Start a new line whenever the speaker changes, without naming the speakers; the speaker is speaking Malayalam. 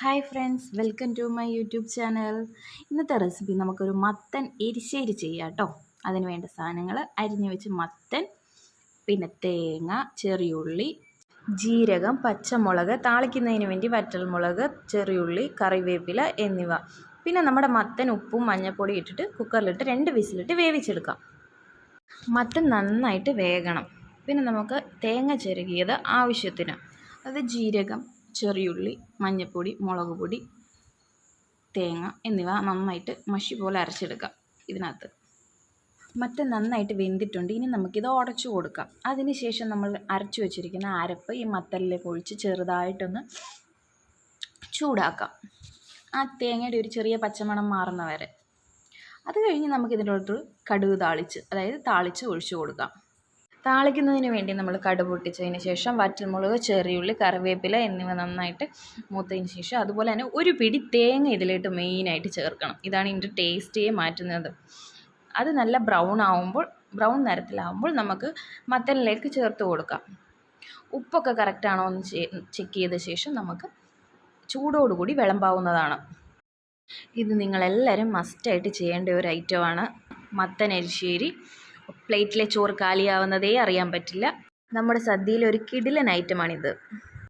Hi friends welcome to my YouTube channel. ഇന്നത്തെ റെസിപ്പി നമുക്കൊരു മത്തൻ എരിശ്ശേരി ചെയ്യാം കേട്ടോ അതിന് വേണ്ട സാധനങ്ങൾ അരിഞ്ഞു വെച്ച് മത്തൻ പിന്നെ തേങ്ങ ചെറിയുള്ളി ജീരകം പച്ചമുളക് താളിക്കുന്നതിന് വേണ്ടി വറ്റൽമുളക് ചെറിയുള്ളി കറിവേപ്പില എന്നിവ. പിന്നെ നമ്മുടെ മത്തൻ ഉപ്പും മഞ്ഞൾപ്പൊടി ഇട്ടിട്ട് കുക്കറിലിട്ട് രണ്ട് വിസിലിട്ട് വേവിച്ചെടുക്കാം. മത്തൻ നന്നായിട്ട് വേകണം. പിന്നെ നമുക്ക് തേങ്ങ ചെരുകിയത് ആവശ്യത്തിന്. അത് ജീരകം ചെറിയുള്ളി മഞ്ഞൾപ്പൊടി മുളക് പൊടി തേങ്ങ എന്നിവ നന്നായിട്ട് മഷി പോലെ അരച്ചെടുക്കാം ഇതിനകത്ത്. മറ്റ് നന്നായിട്ട് വെന്തിട്ടുണ്ട്. ഇനി നമുക്കിത് ഉടച്ചു കൊടുക്കാം. അതിന് ശേഷം നമ്മൾ അരച്ചു വെച്ചിരിക്കുന്ന അരപ്പ് ഈ മത്തലിലേക്ക് ഒഴിച്ച് ചെറുതായിട്ടൊന്ന് ചൂടാക്കാം. ആ തേങ്ങയുടെ ഒരു ചെറിയ പച്ചമണം മാറുന്ന വരെ. അത് കഴിഞ്ഞ് നമുക്കിതിന്റെ അടുത്ത് കടുക് താളിച്ച് അതായത് താളിച്ച് ഒഴിച്ചു കൊടുക്കാം. താളിക്കുന്നതിന് വേണ്ടി നമ്മൾ കടുക് പൊട്ടിച്ചതിന് ശേഷം വറ്റൽമുളക് ചെറിയുള്ളി കറിവേപ്പില എന്നിവ നന്നായിട്ട് മൂത്തതിന് ശേഷം അതുപോലെ തന്നെ ഒരു പിടി തേങ്ങ ഇതിലേക്ക് മെയിനായിട്ട് ചേർക്കണം. ഇതാണ് ഇതിന്റെ ടേസ്റ്റേ മാറ്റുന്നത്. അത് നല്ല ബ്രൗൺ ആവുമ്പോൾ ബ്രൗൺ നിറത്തിലാവുമ്പോൾ നമുക്ക് മത്തനിലേക്ക് ചേർത്ത് കൊടുക്കാം. ഉപ്പൊക്കെ കറക്റ്റാണോ എന്ന് ചെക്ക് ചെയ്ത ശേഷം നമുക്ക് ചൂടോടുകൂടി വിളമ്പാവുന്നതാണ്. ഇത് നിങ്ങളെല്ലാവരും മസ്റ്റായിട്ട് ചെയ്യേണ്ട ഒരു ഐറ്റമാണ് മത്തൻ എരിശ്ശേരി. പ്ലേറ്റിലെ ചോറ് കാലിയാവുന്നതേ അറിയാൻ പറ്റില്ല. നമ്മുടെ സദ്യയിലെ ഒരു കിടിലൻ ഐറ്റമാണിത്.